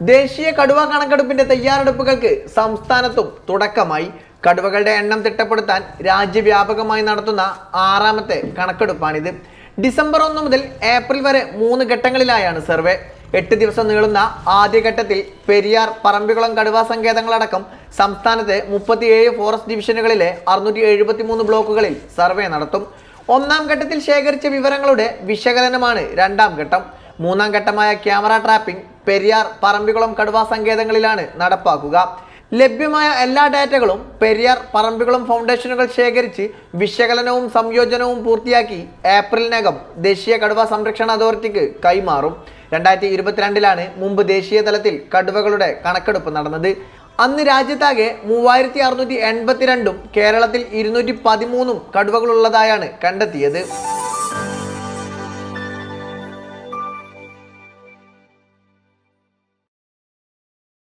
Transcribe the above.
ദേശീയ കടുവ കണക്കെടുപ്പിന്റെ തയ്യാറെടുപ്പുകൾക്ക് സംസ്ഥാനത്തും തുടക്കമായി. കടുവകളുടെ എണ്ണം തിട്ടപ്പെടുത്താൻ രാജ്യവ്യാപകമായി നടത്തുന്ന ആറാമത്തെ കണക്കെടുപ്പാണിത്. ഡിസംബർ ഒന്ന് മുതൽ ഏപ്രിൽ വരെ മൂന്ന് ഘട്ടങ്ങളിലായാണ് സർവേ. എട്ട് ദിവസം നീളുന്ന ആദ്യഘട്ടത്തിൽ പെരിയാർ പറമ്പിക്കുളം കടുവാ സങ്കേതങ്ങളടക്കം സംസ്ഥാനത്തെ മുപ്പത്തിയേഴ് ഫോറസ്റ്റ് ഡിവിഷനുകളിലെ അറുന്നൂറ്റി എഴുപത്തി മൂന്ന് ബ്ലോക്കുകളിൽ സർവേ നടത്തും. ഒന്നാം ഘട്ടത്തിൽ ശേഖരിച്ച വിവരങ്ങളുടെ വിശകലനമാണ് രണ്ടാം ഘട്ടം. മൂന്നാം ഘട്ടമായ ക്യാമറ ട്രാപ്പിംഗ് പെരിയാർ പറമ്പിക്കുളം കടുവാ സങ്കേതങ്ങളിലാണ് നടപ്പാക്കുക. ലഭ്യമായ എല്ലാ ഡാറ്റകളും പെരിയാർ പറമ്പിക്കുളം ഫൗണ്ടേഷനുകൾ ശേഖരിച്ച് വിശകലനവും സംയോജനവും പൂർത്തിയാക്കി ഏപ്രിലിനകം ദേശീയ കടുവ സംരക്ഷണ അതോറിറ്റിക്ക് കൈമാറും. രണ്ടായിരത്തി ഇരുപത്തിരണ്ടിലാണ് മുമ്പ് ദേശീയ തലത്തിൽ കടുവകളുടെ കണക്കെടുപ്പ് നടന്നത്. അന്ന് രാജ്യത്താകെ മൂവായിരത്തി അറുന്നൂറ്റി എൺപത്തിരണ്ടും കേരളത്തിൽ ഇരുന്നൂറ്റി പതിമൂന്നും കടുവകളുള്ളതായാണ് കണ്ടെത്തിയത്.